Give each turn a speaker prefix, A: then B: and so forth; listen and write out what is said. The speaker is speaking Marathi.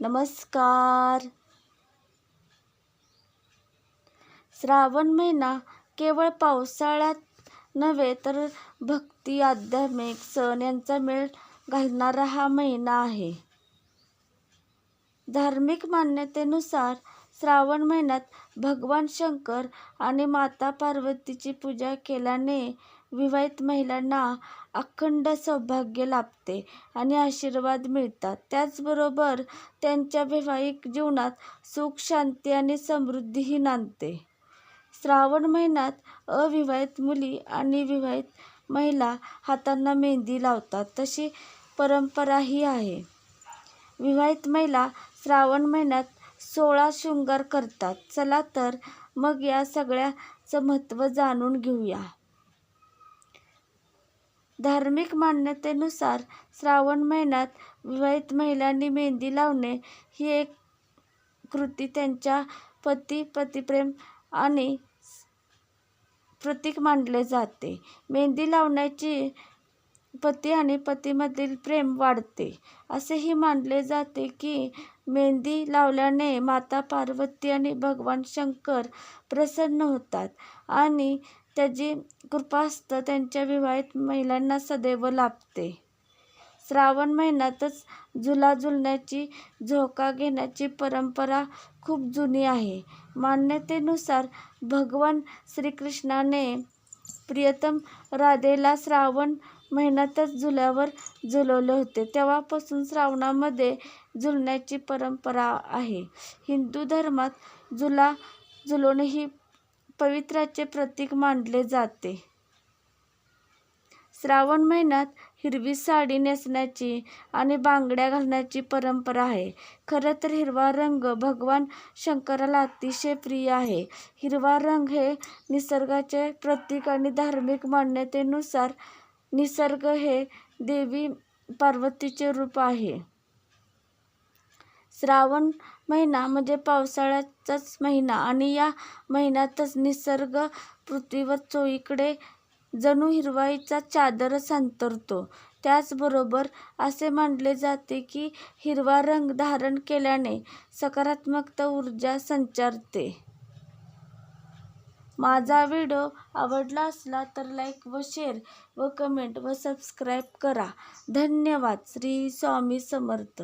A: नमस्कार. श्रावण महिना केवळ पावसाळ्यात नव्हे तर भक्ती आध्यात्मिक सण यांचा मेळ घालणारा हा महिना आहे. धार्मिक मान्यतेनुसार श्रावण महिन्यात भगवान शंकर आणि माता पार्वतीची पूजा केल्याने विवाहित महिलांना अखंड सौभाग्य लाभते आणि आशीर्वाद मिळतात. त्याचबरोबर त्यांच्या वैवाहिक जीवनात सुख शांती आणि समृद्धीही नांदते. श्रावण महिन्यात अविवाहित मुली आणि विवाहित महिला हातांना मेहंदी लावतात. तशी परंपराही आहे. विवाहित महिला श्रावण महिन्यात सोळा शृंगार करतात. चला तर मग या सगळ्याचं महत्त्व जाणून घेऊया. धार्मिक मान्यतेनुसार श्रावण महिन्यात विवाहित महिलांनी मेहंदी लावणे ही एक कृती. त्यांच्या पती पतिप्रेम आणि प्रतीक मानले जाते. मेहंदी लावण्याची पती आणि पतीमधील प्रेम वाढते. असेही मानले जाते की मेहंदी लावल्याने माता पार्वती आणि भगवान शंकर प्रसन्न होतात आणि त्याची कृपा असतं त्यांच्या विवाहित महिलांना सदैव लाभते. श्रावण महिन्यातच झुला झुलण्याची झोका घेण्याची परंपरा खूप जुनी आहे. मान्यतेनुसार भगवान श्रीकृष्णाने प्रियतम राधेला श्रावण महिन्यातच झुल्यावर झुलवले होते. तेव्हापासून श्रावणामध्ये झुलण्याची परंपरा आहे. हिंदू धर्मात झुला झुलवणे ही पवित्राचे प्रतीक मानले जाते. श्रावण महिन्यात हिरवी साडी नेसण्याची आणि बांगड्या घालण्याची परंपरा आहे. खरं तर हिरवा रंग भगवान शंकराला अतिशय प्रिय आहे. हिरवा रंग हे निसर्गाचे प्रतीक आणि धार्मिक मान्यतेनुसार निसर्ग हे देवी पार्वतीचे रूप आहे. श्रावण महिना म्हणजे पावसाळ्याचाच महिना आणि या महिन्यातच निसर्ग पृथ्वीवर चोहीकडे जणू हिरवाईचा चादरच अंतरतो. त्याचबरोबर असे मानले जाते की हिरवा रंग धारण केल्याने सकारात्मकता ऊर्जा संचारते. माझा व्हिडिओ आवडला असला तर लाईक व शेअर व कमेंट व सबस्क्राईब करा. धन्यवाद. श्री स्वामी समर्थ.